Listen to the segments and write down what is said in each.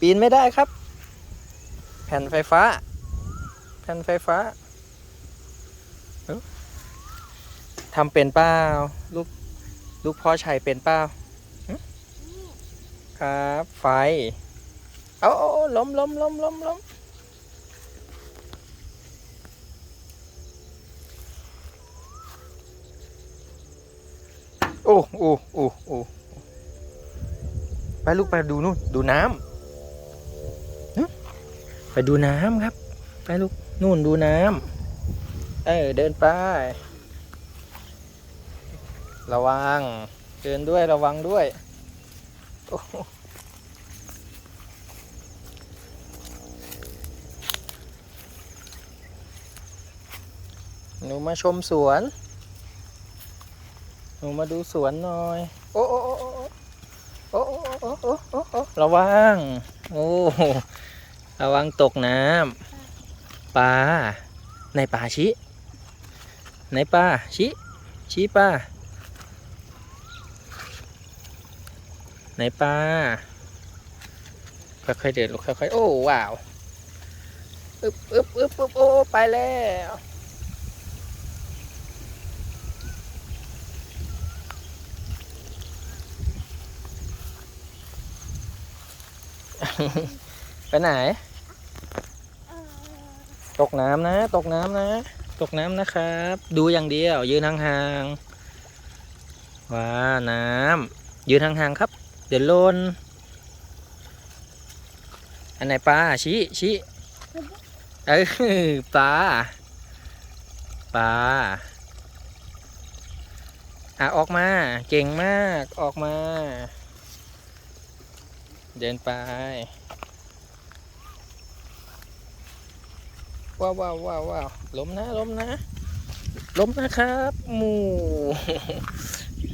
ปีนไม่ได้ครับ แผ่นไฟฟ้า แผ่นไฟฟ้าทำเป็นเปล่าลูกลูกพ่อชัยเป็นเปล่าครับไฟ เอาเอาล้มล้มล้มล้มล้มโอ้โอ้โอ้โอ้ไปลูกไปดูนู่นดูน้ำ ไปดูน้ำครับ ไปลูกนู่นดูน้ำเออเดินไป ระวัง เดินด้วยระวังด้วยหนูมาชมสวน หนูมาดูสวนหน่อย โอ้โอ้โอ้โอ้โอ้โอ้โอ้โอ้ระวัง โอ้ ระวังตกน้ำปลาในป่าชิในป่าชิชี้ป่าในป่าค่อยๆเดินลูกค่อยๆโอ้ว้าวอึบอึบอึบอึบโอ้ไปแล้วไปไหน ตกน้ำนะ ตกน้ำนะ ตกน้ำนะครับ ดูอย่างเดียว ยืนห่างๆว้าน้ำยืนห่างๆครับ เดี๋ยวลนอันไหนปลาชี้ชี้เออปลาปลาอะออกมา เก่งมากออกมา เดินไป ว้าวว้าวว้าวว้าวล้มนะล้มนะล้มนะครับหมู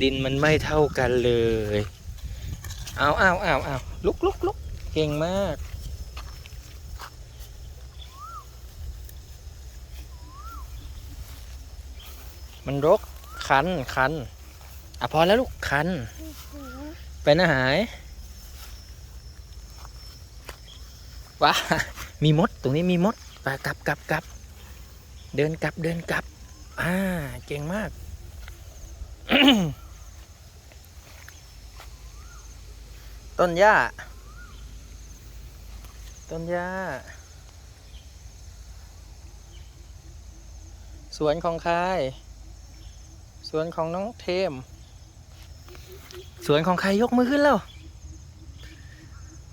ดินมันไม่เท่ากันเลยเอาเอาเอาเอาลุกลุกลุกเก่งมากมันรกคันคันอะพอแล้วลูกคัน ไปนะหายว้ามีมด ตรงนี้มีมด ไปกลับกลับกลับเดินกลับเดินกลับ อ่า เก่งมาก ต้นหญ้า ต้นหญ้า สวนของใครสวนของน้องเทม สวนของใครยกมือขึ้นแล้ว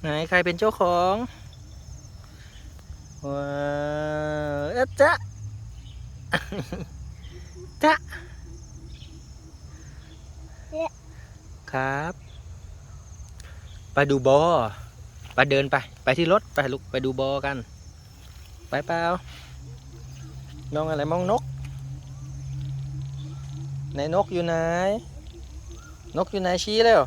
ไหนใครเป็นเจ้าของ ว้าวเอ๊ะจ๊ะจ๊ะครับ ไปดูบอไปเดินไป ไปที่รถไปลุกไปดูบอกัน ไปเปล่ามองอะไรมองนกไหนนกอยู่ไหน นกอยู่ไหนชี้แล้ว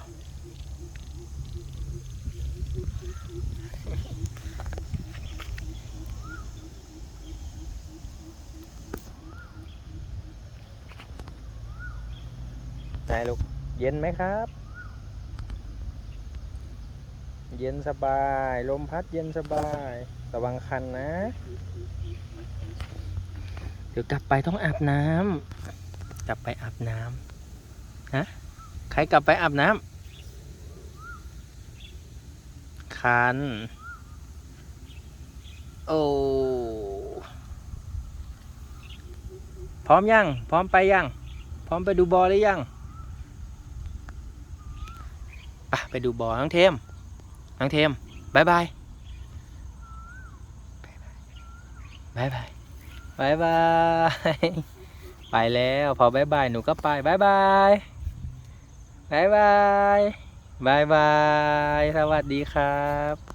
ไหนลูก เย็นไหมครับ เย็นสบาย ลมพัดเย็นสบาย ระวังคันนะ เดี๋ยวกลับไปต้องอาบน้ำกลับไปอาบน้ำฮะใครกลับไปอาบน้ำคัน โอ้พร้อมยัง พร้อมไปยัง พร้อมไปดูบอลหรือยัง ปไปดูบอลน้องเทมน้องเทมบายบายบายบายบายบายไปแล้วพอบายบายหนูก็ไปบายบายบายบายบายบายสวัสดีครับ